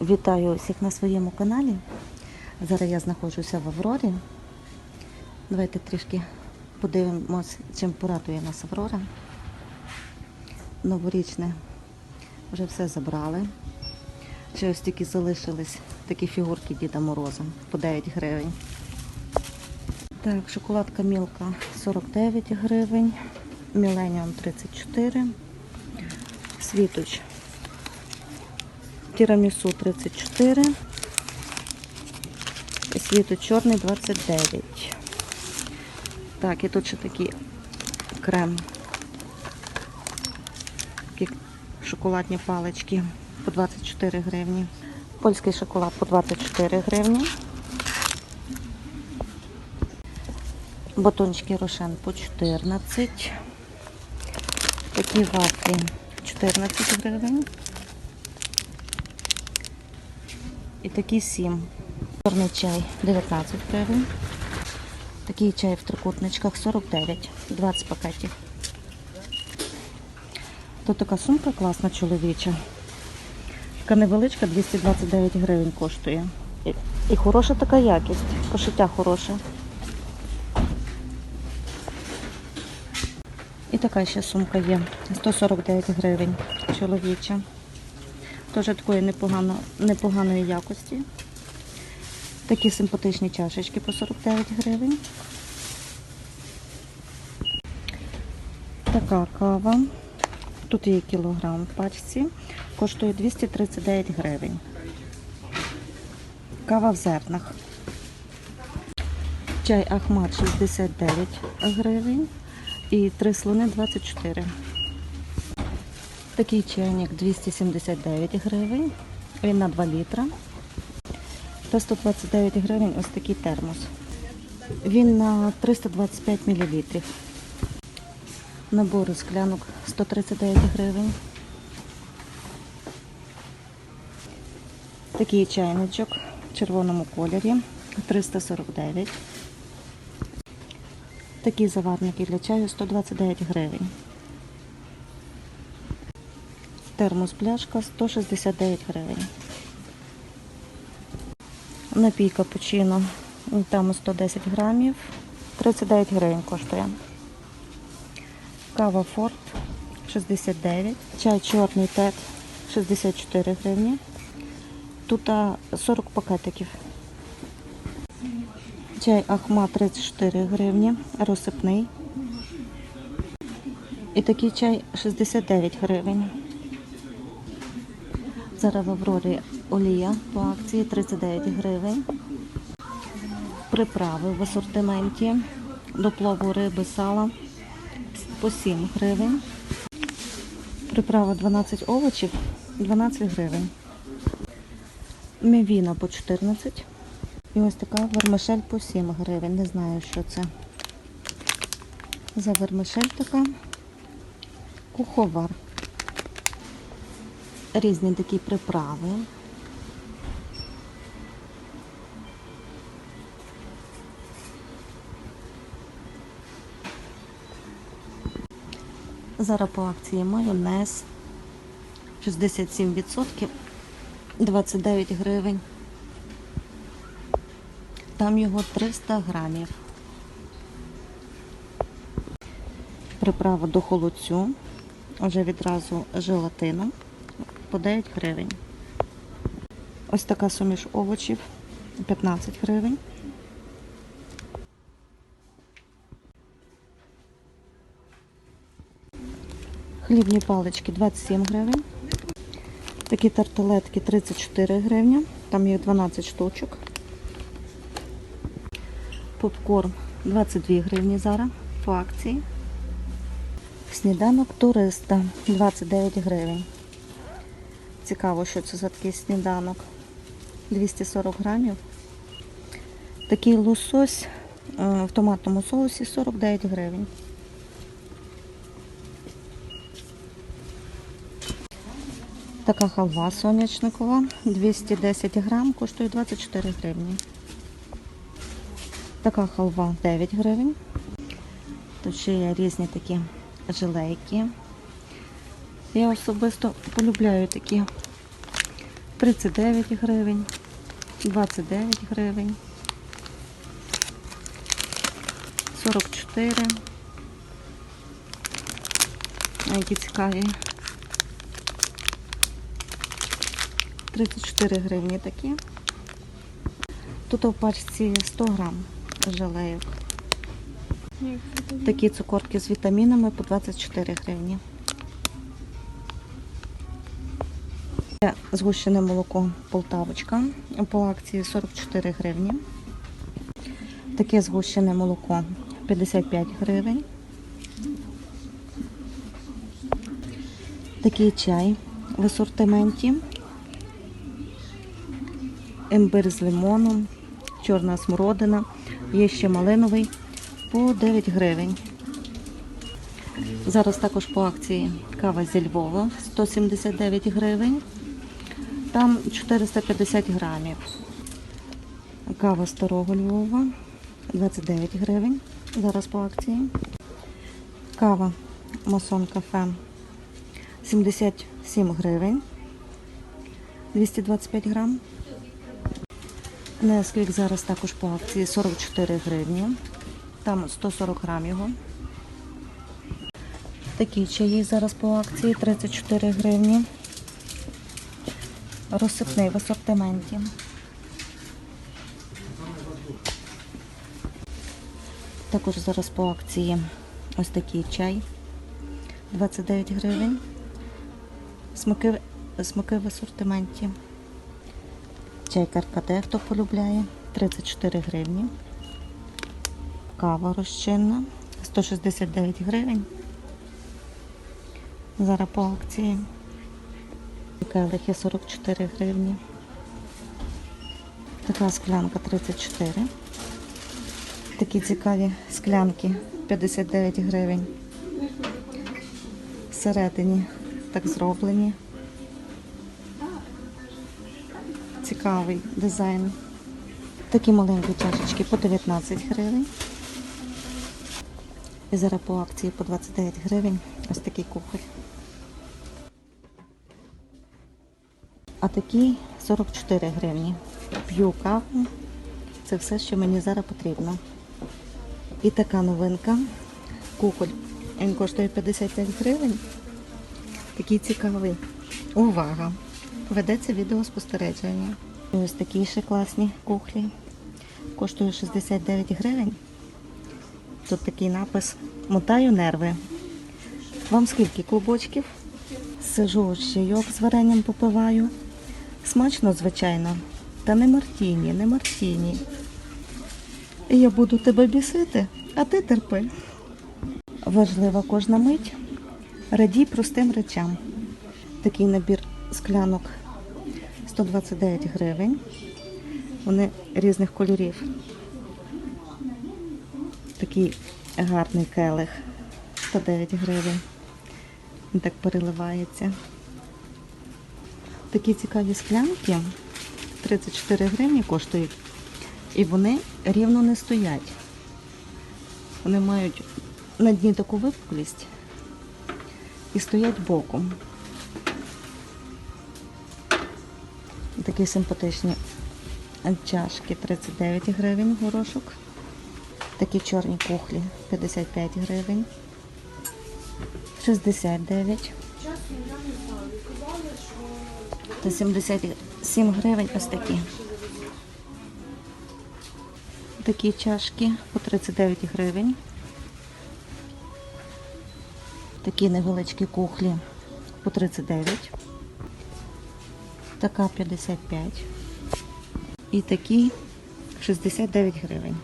Вітаю усіх на своєму каналі. Зараз я знаходжуся в Аврорі. Давайте трішки подивимось, чим порадує нас Аврора. Новорічне вже все забрали. Ще ось тільки залишились такі фігурки Діда Мороза по 9 гривень. Так, шоколадка Мілка 49 гривень, Міленіум 34, Світоч Тірамісу 34. І світо чорний 29. Так, і тут ще такий крем. Такі шоколадні палички по 24 гривні. Польський шоколад по 24 гривні. Батончики Рошен по 14. Такі вафлі 14 гривень. І такий 7. Чорний чай 19 гривень. Такий чай в трикутничках 49, 20 пакетів. Тут така сумка класна чоловіча. Така невеличка, 229 гривень коштує. І, і хороша така якість. Пошиття хороше. І така ще сумка є. 149 гривень чоловіча. Теж такої непогано, непоганої якості. Такі симпатичні чашечки по 49 гривень. Така кава. Тут є кілограм в пачці. Коштує 239 гривень. Кава в зернах. Чай Ахмат 69 гривень. І три слони 24. Такий чайник 279 гривень. Він на 2 літра. Та 129 гривень ось такий термос. Він на 325 мл. Набори склянок 139 гривень. Такий чайничок в червоному кольорі 349. Такі заварники для чаю 129 гривень. Термос пляшка 169 гривень. Напій капучино, там 110 грамів, 39 гривень коштує. Кава Форт 69, чай чорний тет 64 гривні. Тут 40 пакетиків. Чай Ахма 34 гривні, розсипний. І такий чай 69 гривень. Зараз в Аврорі олія по акції 39 гривень. Приправи в асортименті до плову риби, сала по 7 гривень. Приправа 12 овочів 12 гривень. Мівіна по 14. І ось така вермишель по 7 гривень. Не знаю, що це. За вермишель така. Куховар. Різні такі приправи. Зараз по акції майонез 67%, 29 гривень. Там його 300 грамів. Приправа до холодцю. Вже відразу желатином по 9 гривень. Ось така суміш овочів 15 гривень. Хлібні палички 27 гривень. Такі тарталетки 34 гривні. Там їх 12 штучок. Попкорн 22 гривні зараз по акції. Сніданок туриста 29 гривень. Цікаво, що це за такий сніданок. 240 грамів. Такий лосось е, в томатному соусі 49 гривень. Така халва сонячникова 210 грам, коштує 24 гривні. Така халва 9 гривень. Тут ще є різні такі жилейки. Я особисто полюбляю такі 39 гривень, 29 гривень, 44. А які цікаві. 34 гривні такі. Тут у пачці 100 грам желеїв. Такі цукорки з вітамінами по 24 гривні. Це Згущене молоко Полтавочка по акції 44 гривні. Таке згущене молоко 55 гривень. Такий чай в асортименті. Імбир з лимоном, чорна смородина, є ще малиновий по 9 гривень. Зараз також по акції кава зі Львова 179 гривень. Там 450 грамів. Кава старого Львова 29 гривень. Зараз по акції. Кава Масон кафе 77 гривень. 225 грам. Несквік зараз також по акції 44 гривні. Там 140 грам його. Такі чаї зараз по акції 34 гривні. Розсипний в асортименті. Також зараз по акції ось такий чай 29 гривень. Смаки, смаки в асортименті. Чай каркаде, хто полюбляє, 34 гривні. Кава розчинна 169 гривень. Зараз по акції. Келихи 44 гривні. Така склянка 34. Такі цікаві склянки 59 гривень. Всередині так зроблені. Цікавий дизайн. Такі маленькі чашечки по 19 гривень. І зараз по акції по 29 гривень. Ось такий кухоль. Такі 44 гривні. П'ю каву. Це все, що мені зараз потрібно. І така новинка. Кухоль. Він коштує 55 гривень. Такий цікавий. Увага! Ведеться відеоспостереження. І ось такі ще класні кухлі. Коштує 69 гривень. Тут такий напис Мотаю нерви. Вам скільки клубочків? Сижу чайок з варенням попиваю. Смачно, звичайно. Та не мартіні, не мартіні. Я буду тебе бісити, а ти терпи. Важлива кожна мить. Радій простим речам. Такий набір склянок 129 гривень. Вони різних кольорів. Такий гарний келих 109 гривень. Він так переливається. Такі цікаві склянки 34 гривні коштують. І вони рівно не стоять. Вони мають на дні таку випуклість і стоять боком. Такі симпатичні чашки 39 гривень горошок. Такі чорні кухлі 55 гривень. 69. Та 77 гривень ось такі. Такі чашки по 39 гривень. Такі невеличкі кухлі по 39. Така 55. І такі 69 гривень.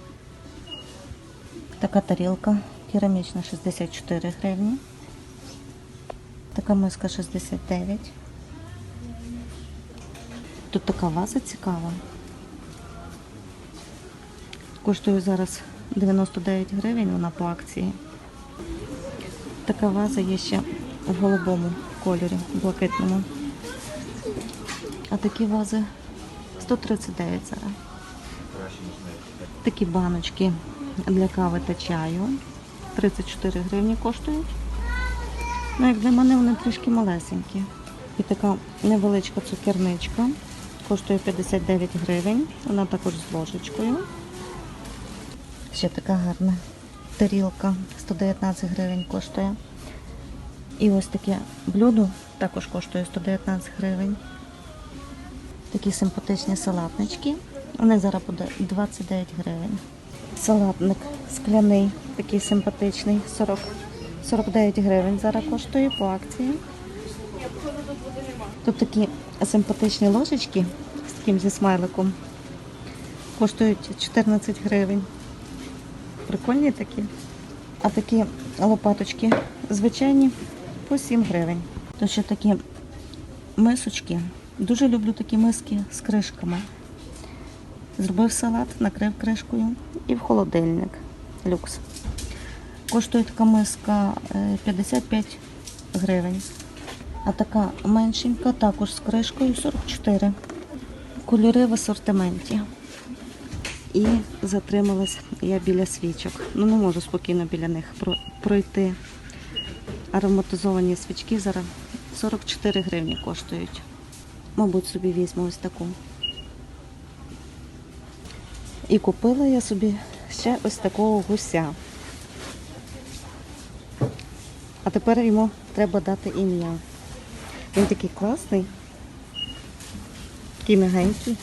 Така тарілка керамічна 64 гривні. Така миска 69. Тут така ваза цікава. Коштує зараз 99 гривень, вона по акції. Така ваза є ще в голубому кольорі, блакитному. А такі вази 139 зараз. Такі баночки для кави та чаю. 34 гривні коштують. Ну, як для мене вони трішки малесенькі. І така невеличка цукерничка. Коштує 59 гривень. Вона також з ложечкою. Ще така гарна тарілка. 119 гривень коштує. І ось таке блюдо також коштує 119 гривень. Такі симпатичні салатнички. Вони зараз буде 29 гривень. Салатник скляний, такий симпатичний, 40, 49 гривень зараз коштує по акції. Тут такі симпатичні ложечки з таким зі смайликом. Коштують 14 гривень. Прикольні такі. А такі лопаточки звичайні по 7 гривень. То ще такі мисочки. Дуже люблю такі миски з кришками. Зробив салат, накрив кришкою і в холодильник. Люкс. Коштує така миска е, 55 гривень. А така меншенька, також з кришкою 44. Кольори в асортименті. І затрималась я біля свічок. Ну не можу спокійно біля них пройти. Ароматизовані свічки зараз 44 гривні коштують. Мабуть, собі візьму ось таку. І купила я собі ще ось такого гуся. А тепер йому треба дати ім'я. Він такий класний, такий мягенький.